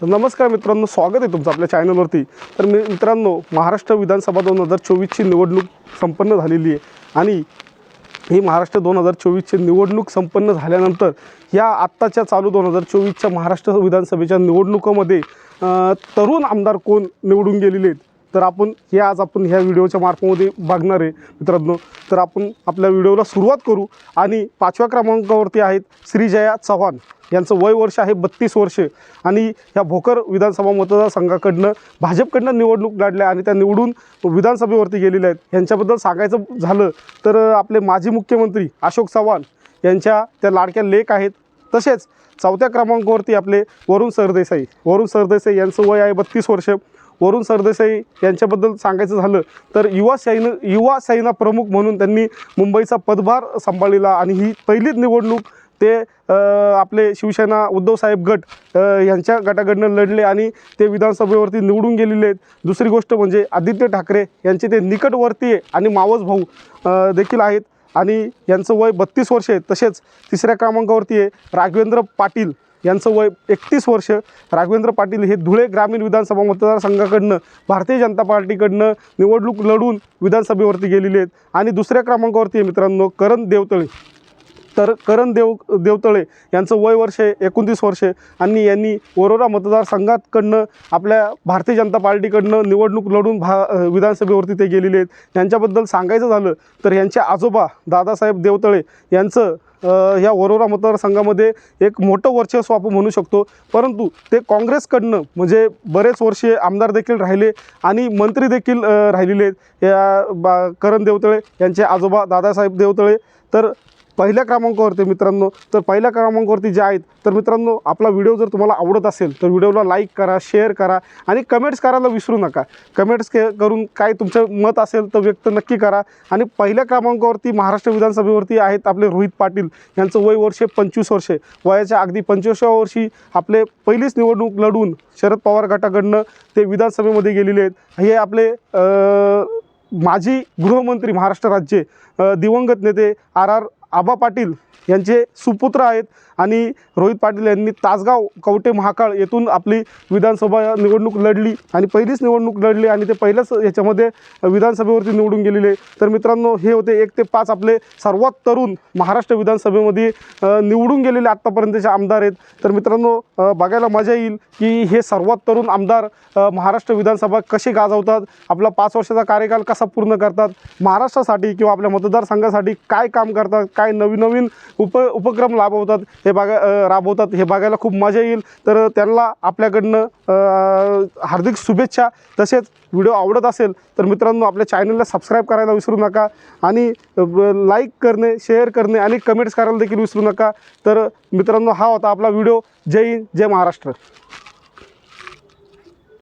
तर नमस्कार मित्रांनो स्वागत आहे तुमचं आपल्या चॅनलवरती तर मी मित्रांनो महाराष्ट्र विधानसभा दोन हजार चोवीसची निवडणूक संपन्न झालेली आहे आणि ही महाराष्ट्र दोन हजार चोवीसची निवडणूक संपन्न झाल्यानंतर या आत्ताच्या चालू दोन हजार चोवीसच्या महाराष्ट्र विधानसभेच्या निवडणुकामध्ये तरुण आमदार कोण निवडून गेलेले आहेत? तर आपण हे आज आपण ह्या व्हिडिओच्या मार्फामध्ये बघणार आहे मित्रांनो. तर आपण आपल्या व्हिडिओला सुरुवात करू. आणि पाचव्या क्रमांकावरती आहेत श्रीजया चव्हाण. यांचं वय वर्ष आहे बत्तीस वर्ष. आणि ह्या भोकर विधानसभा मतदारसंघाकडनं भाजपकडनं निवडणूक लढल्या आणि त्या निवडून विधानसभेवरती गेलेल्या आहेत. यांच्याबद्दल सांगायचं झालं तर आपले माजी मुख्यमंत्री अशोक चव्हाण यांच्या त्या लाडक्या लेख आहेत. तसेच चौथ्या क्रमांकावरती आपले वरुण सरदेसाई. वरुण सरदेसाई यांचं वय आहे बत्तीस वर्ष. वरुण सरदेसाई यांच्याबद्दल सांगायचं झालं तर युवा सैन युवा सेना प्रमुख म्हणून त्यांनी मुंबईचा पदभार सांभाळलेला आणि ही पहिलीच निवडणूक ते आपले शिवसेना उद्धवसाहेब गट यांच्या गटाकडनं लढले आणि ते विधानसभेवरती निवडून गेलेले आहेत. दुसरी गोष्ट म्हणजे आदित्य ठाकरे यांचे ते निकटवर्तीय आणि मावस भाऊ देखील आहेत. आणि यांचं वय बत्तीस वर्ष आहे तसेच तिसऱ्या क्रमांकावरती आहे राघवेंद्र पाटील. यांचं वय एकतीस वर्ष. राघवेंद्र पाटील हे धुळे ग्रामीण विधानसभा मतदारसंघाकडनं भारतीय जनता पार्टीकडनं निवडणूक लढून विधानसभेवरती गेलेले आहेत. आणि दुसऱ्या क्रमांकावरती मित्रांनो करण देवतळे. तर करण देव देवतळे यांचं वय वर्ष एकोणतीस वर्षे आणि यांनी वरोरा मतदारसंघातकडनं आपल्या भारतीय जनता पार्टीकडनं निवडणूक लढून भा विधानसभेवरती ते गेलेले आहेत. यांच्याबद्दल सांगायचं झालं तर यांचे आजोबा दादासाहेब देवतळे यांचं ह्या वरोरा मतदारसंघामध्ये एक मोठं वर्चस्व आपण म्हणू शकतो. परंतु ते काँग्रेसकडनं म्हणजे बरेच वर्षे आमदार देखील राहिले आणि मंत्री देखील राहिलेले आहेत. या बा करण देवतळे यांचे आजोबा दादासाहेब देवतळे. तर पहिल्या क्रमांकावरती मित्रांनो तर पहिल्या क्रमांकावरती जे आहेत तर मित्रांनो आपला व्हिडिओ जर तुम्हाला आवडत असेल तर व्हिडिओला लाईक करा शेअर करा आणि कमेंट्स करायला विसरू नका. कमेंट्स के करून काय तुमचं मत असेल तर व्यक्त नक्की करा. आणि पहिल्या क्रमांकावरती महाराष्ट्र विधानसभेवरती आहेत आपले रोहित पाटील. यांचं वय वर्षे पंचवीस वर्षे. वयाच्या अगदी पंचवीसाव्या वर्षी आपले पहिलीच निवडणूक लढून शरद पवार गटाकडनं ते विधानसभेमध्ये गेलेले आहेत. हे आपले माजी गृहमंत्री महाराष्ट्र राज्य दिवंगत नेते आर आर आबा पाटील यांचे सुपुत्र आहेत आणि रोहित पाटील यांनी तासगाव कवटे महाकाळ येथून आपली विधानसभा निवडणूक लढली आणि पहिलीच निवडणूक लढली आणि ते पहिल्याच याच्यामध्ये विधानसभेवरती निवडून गेलेले. तर मित्रांनो हे होते एक ते पाच आपले सर्वात तरुण महाराष्ट्र विधानसभेमध्ये निवडून गेलेले आत्तापर्यंतचे आमदार आहेत. तर मित्रांनो बघायला मजा येईल की हे सर्वात तरुण आमदार महाराष्ट्र विधानसभा कसे गाजवतात आपला पाच वर्षाचा कार्यकाल कसा पूर्ण करतात महाराष्ट्रासाठी किंवा आपल्या मतदारसंघासाठी काय काम करतात काय नवीन नवीन उप उपक्रम राबवतात हे बघा राबवतात हे बघायला खूप मजा येईल. तर त्यांना आपल्याकडनं हार्दिक शुभेच्छा. तसेच व्हिडिओ आवडत असेल तर मित्रांनो आपल्या चॅनलला सबस्क्राईब करायला विसरू नका. आणि लाईक करणे शेअर करणे आणि कमेंट्स करायला देखील विसरू नका. तर मित्रांनो हा होता आपला व्हिडिओ. जय हिंद जय महाराष्ट्र.